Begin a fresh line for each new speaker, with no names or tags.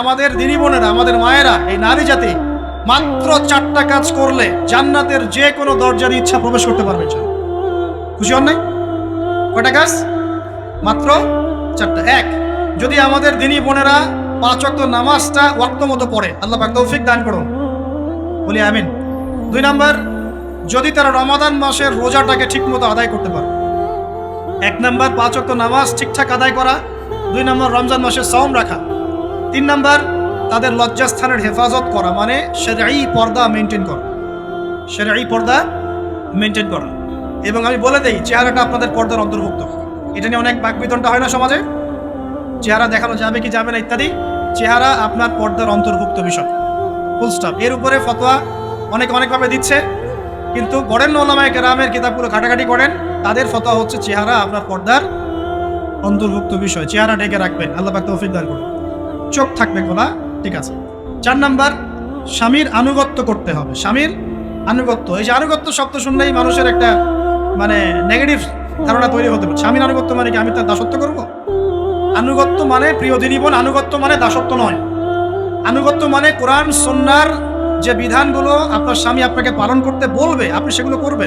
আমাদের দিনী বোনেরা, আমাদের মায়েরা, এই নারী জাতি মাত্র চারটা কাজ করলে জান্নাতের যে কোনো দরজার ইচ্ছা প্রবেশ করতে পারবে। খুশি হন নাই? কয়টা কাজ? মাত্র চারটা। এক, যদি আমাদের দিনী বোনেরা পাঁচ ওয়াক্ত নামাজটা ওয়াক্ত মতো পড়ে, আল্লাহ পাক তৌফিক দান করুন। বলি আমিন। দুই নাম্বার, যদি তারা রমাদান মাসের রোজাটাকে ঠিকমতো আদায় করতে পারে। এক নাম্বার, পাঁচ ওয়াক্ত নামাজ ঠিকঠাক আদায় করা। দুই নম্বর, রমজান মাসে সওম রাখা। তিন নাম্বার, তাদের লজ্জাস্থানের হেফাজত করা মানে সেরাই পর্দা মেনটেন করা। সেরাই পর্দা মেনটেন করা। এবং আমি বলে দিই, চেহারাটা আপনাদের পর্দার অন্তর্ভুক্ত। এটা নিয়ে অনেক বাকবিতনটা হয় না সমাজে? চেহারা দেখানো যাবে কি যাবে না ইত্যাদি। চেহারা আপনার পর্দার অন্তর্ভুক্ত বিষয়। ফুল স্টপ এর উপরে ফতোয়া অনেক অনেকভাবে দিচ্ছে। কিন্তু বরেন ওলামায় কেরামের কিতাবগুলো ঘাটাঘাটি করেন। তাদের ফতোয়া হচ্ছে চেহারা আপনার পর্দার অন্তর্ভুক্ত বিষয়। চেহারা ঢেকে রাখবেন। আল্লাহ পাক করুন। চোখ থাকবে খোলা, ঠিক আছে। চার নাম্বার, স্বামীর আনুগত্য করতে হবে। স্বামীর আনুগত্য, এই যে আনুগত্য শব্দ শুনলেই মানুষের একটা মানে নেগেটিভ ধারণা তৈরি হতে পারে। স্বামীর আনুগত্য মানে কি আমি তার দাসত্ব করব? আনুগত্য মানে প্রিয় বোন, আনুগত্য মানে দাসত্ব নয়। আনুগত্য মানে কোরআন সন্ন্যার যে বিধানগুলো আপনার স্বামী আপনাকে পালন করতে বলবে, আপনি সেগুলো করবেন।